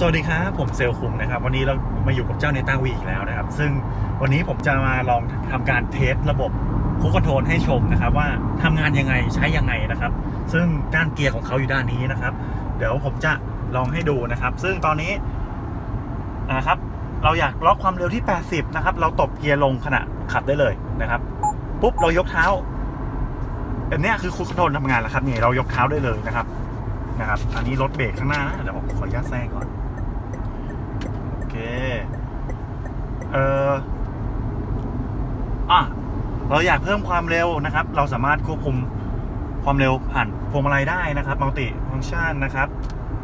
สวัสดีครับผมเซลคุงนะครับ วันนี้เรามาอยู่กับเจ้าเนต้าวีอีกแล้วนะครับ ซึ่งวันนี้ผมจะมาลองทำการเทสระบบคูคอนโทรลให้ชมนะครับ ว่าทำงานยังไงใช้ยังไงนะครับ ซึ่งก้านเกียร์ของเขาอยู่ด้านนี้นะครับ เดี๋ยวผมจะลองให้ดูนะครับ ซึ่งตอนนี้นะครับ เราอยากล็อกความเร็วที่ 80 นะครับ เราตบเกียร์ลงขณะขับได้เลยนะครับ ปุ๊บเรายกเท้าแบบเนี้ยคือคูคอนโทรลทำงานแล้วครับนี่เรายกเท้าได้เลยนะครับนะครับ อันนี้รถเบรกข้างหน้านะ เดี๋ยวผมขออนุญาตแซงก่อน โอเค เออ อะเราอยากเพิ่มความเร็วนะครับ เราสามารถควบคุมความเร็วผ่านพวงมาลัยได้นะครับมัลติฟังก์ชันนะครับ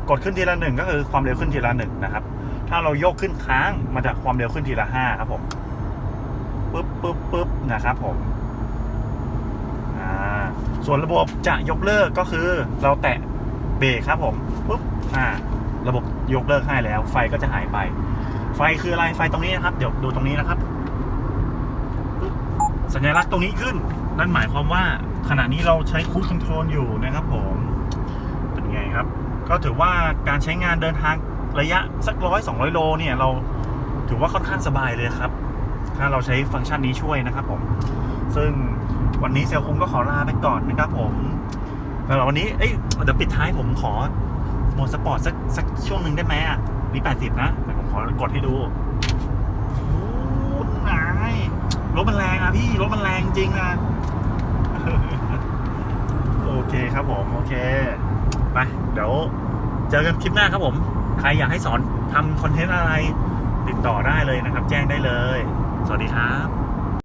กดขึ้นทีละหนึ่งก็คือความเร็วขึ้นทีละหนึ่งนะครับ ถ้าเราโยกขึ้นค้างมันจะความเร็วขึ้นทีละห้าครับผมปึ๊บปึ๊บปึ๊บนะครับผมอ่าส่วนระบบจะยกเลิกก็คือเราแตะเบรกครับผมปุ๊บอ่า ระบบยกเลิกให้แล้ว ไฟก็จะหายไป ไฟคืออะไรไฟตรงนี้นะครับ เดี๋ยวดูตรงนี้นะครับ สัญลักษณ์ตรงนี้ขึ้น นั่นหมายความว่าขณะนี้เราใช้คู i คอนโทรลอยู่นะครับผมเป็นไงครับ ก็ถือว่าการใช้งานเดินทางระยะสักร้อยสองร้อยโลเนี่ยเราถือว่าค่อนข้างสบายเลยครับ ถ้าเราใช้ฟังก์ชันนี้ช่วยนะครับผม ซึ่งวันนี้เซลคุงก็ขอลาไปก่อนนะครับผมสำหรับวันนี้ เอ้ยเดี๋ยวปิดท้ายผมขอโหมดสปอร์ตสักสักช่วงหนึ่งได้ไหมอะมี80 นะแต่ผมขอกดให้ดูโอ้ยนาย รถมันแรงอะพี่รถมันแรงจริงนะโอเคครับผมโอเคไปเดี๋ยวเจอกันคลิปหน้าครับผม ใครอยากให้สอนทำคอนเทนต์อะไร ติดต่อได้เลยนะครับ แจ้งได้เลย สวัสดีครับ